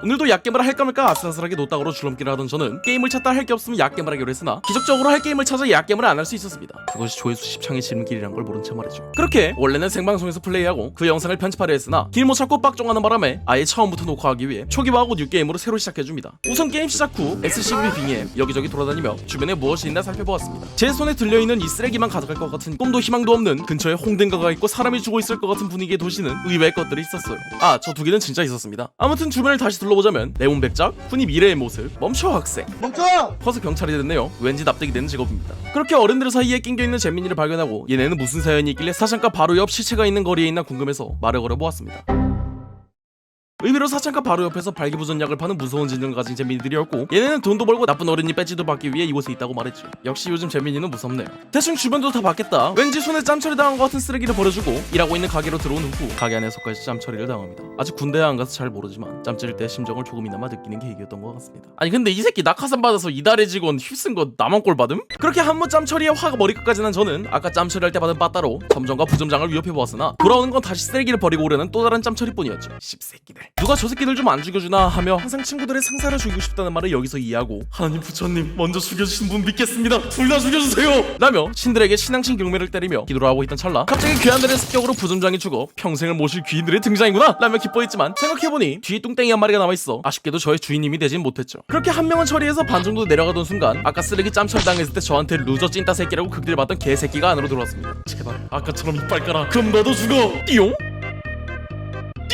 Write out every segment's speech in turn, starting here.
오늘도 약겜을 할까 말까 아슬아슬하게 노땅으로 줄넘기를 하던 저는 게임을 찾다 할 게 없으면 약겜을 하기로 했으나 기적적으로 할 게임을 찾아 약겜을 안 할 수 있었습니다. 그것이 조회수 10창의 지름길이란 걸 모른 채 말이죠. 그렇게 원래는 생방송에서 플레이하고 그 영상을 편집하려 했으나 길 못 찾고 빡종하는 바람에 아예 처음부터 녹화하기 위해 초기화하고 뉴게임으로 새로 시작해줍니다. 우선 게임 시작 후 SCV 빙에 여기저기 돌아다니며 주변에 무엇이 있나 살펴보았습니다. 제 손에 들려있는 이 쓰레기만 가져갈 것 같은 꿈도 희망도 없는 근처에 홍등가가 있고 사람이 죽어 있을 것 같은 분위기의 도시는 의외의 것들이 있었어요. 아, 저 두 개는 진짜 있었습니다. 아무튼 주변을 다시 둘러보자면 레몬 백작, 훈이 미래의 모습, 멈춰 학생, 멈춰! 커서 경찰이 됐네요. 왠지 납득이 되는 직업입니다. 그렇게 어른들 사이에 낑겨 있는 재민이를 발견하고 얘네는 무슨 사연이 있길래 사창가 바로 옆 시체가 있는 거리에 있나 궁금해서 말을 걸어 보았습니다. 의외로 사창가 바로 옆에서 발기부전약을 파는 무서운 지능을 가진 재민이들이었고 얘네는 돈도 벌고 나쁜 어른이 배지도 받기 위해 이곳에 있다고 말했죠. 역시 요즘 재민이는 무섭네요. 대충 주변도 다 봤겠다. 왠지 손에 짬처리 당한 것 같은 쓰레기를 버려주고 일하고 있는 가게로 들어온 후 가게 안에서까지 짬처리를 당합니다. 아직 군대에 안 가서 잘 모르지만 짬찌를 때 심정을 조금이나마 느끼는 계획이었던 것 같습니다. 아니 근데 이 새끼 낙하산 받아서 이달의 직원 휩쓴 거 나만 꼴 받음? 그렇게 한번 짬처리에 화가 머리끝까지 난 저는 아까 짬처리할 때 받은 빠따로 점점과 부점장을 위협해 보았으나 돌아오는 건 다시 쓰레기를 버리고 오려는 또 다른 짬처리뿐이었죠. 씹새끼들. 누가 저 새끼들 좀 안 죽여주나 하며 항상 친구들의 상사를 죽이고 싶다는 말을 여기서 이해하고 하나님 부처님 먼저 죽여주신 분 믿겠습니다. 둘 다 죽여주세요. 라며 신들에게 신앙신 경매를 때리며 기도를 하고 있던 찰나 갑자기 귀한들의 습격으로 부점장이 죽어 평생을 모실 귀인들의 등장이구나 라며 기뻐했지만 생각해보니 뒤에 뚱땡이 한 마리가 남아있어 아쉽게도 저의 주인님이 되진 못했죠. 그렇게 한 명은 처리해서 반 정도 내려가던 순간 아까 쓰레기 짬철 당했을 때 저한테 루저 찐따 새끼라고 극딜 받던 개새끼가 안으로 들어왔습니다. 제발 아까처럼 이빨 깔아 그럼 너도 죽어 띠용 띠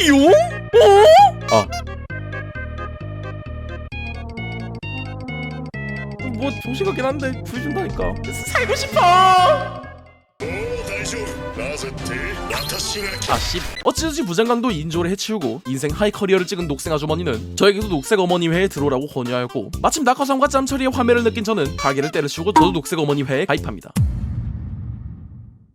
용 어? 아. 뭐 정신 같긴 한데 부르준다니까 살고 싶어 大丈夫なぜって私が 아씨 어찌저찌 부장관도 인조를 해치우고 인생 하이 커리어를 찍은 녹색 아주머니는 저에게도 녹색 어머니 회에 들어오라고 권유하였고 마침 낙하산과 짬처리의 화매를 느낀 저는 가게를 때려치우고 저도 녹색 어머니 회에 가입합니다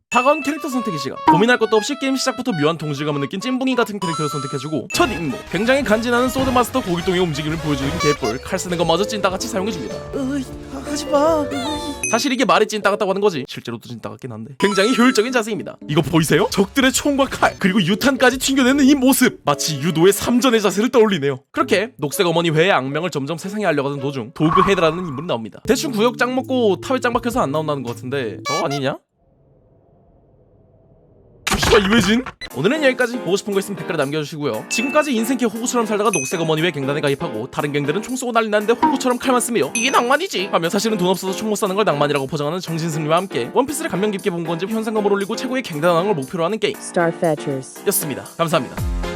다가온 캐릭터 선택의 시간. 고민할 것도 없이 게임 시작부터 묘한 동질감을 느낀 찐붕이 같은 캐릭터를 선택해주고 첫 임무. 굉장히 간지나는 소드마스터 고길동의 움직임을 보여주는 개뿔. 칼 쓰는 것마저 찐따같이 사용해줍니다. 으이 하지마. 사실 이게 말이 찐따 같다고 하는 거지. 실제로도 찐따 같긴 한데. 굉장히 효율적인 자세입니다. 이거 보이세요? 적들의 총과 칼 그리고 유탄까지 튕겨내는 이 모습. 마치 유도의 삼전의 자세를 떠올리네요. 그렇게 녹색 어머니 회의 악명을 점점 세상에 알려가던 도중 도그 헤드라는 인물이 나옵니다. 대충 구역 짱 먹고 타회 짱 박혀서 안 나온다는 것 같은데 저거 아니냐? 씨발 이회진? 오늘은 여기까지. 보고 싶은 거 있으면 댓글에 남겨주시고요. 지금까지 인생캐 호구처럼 살다가 녹색 어머니 왜 갱단에 가입하고 다른 갱들은 총 쏘고 난리 나는데 호구처럼 칼만 쓰며 이게 낭만이지? 하며 사실은 돈 없어서 총 못 사는 걸 낭만이라고 포장하는 정신승리와 함께 원피스를 감명 깊게 본 건지 현상감을 올리고 최고의 갱단왕을 목표로 하는 게임. Starfetchers. 였습니다. 감사합니다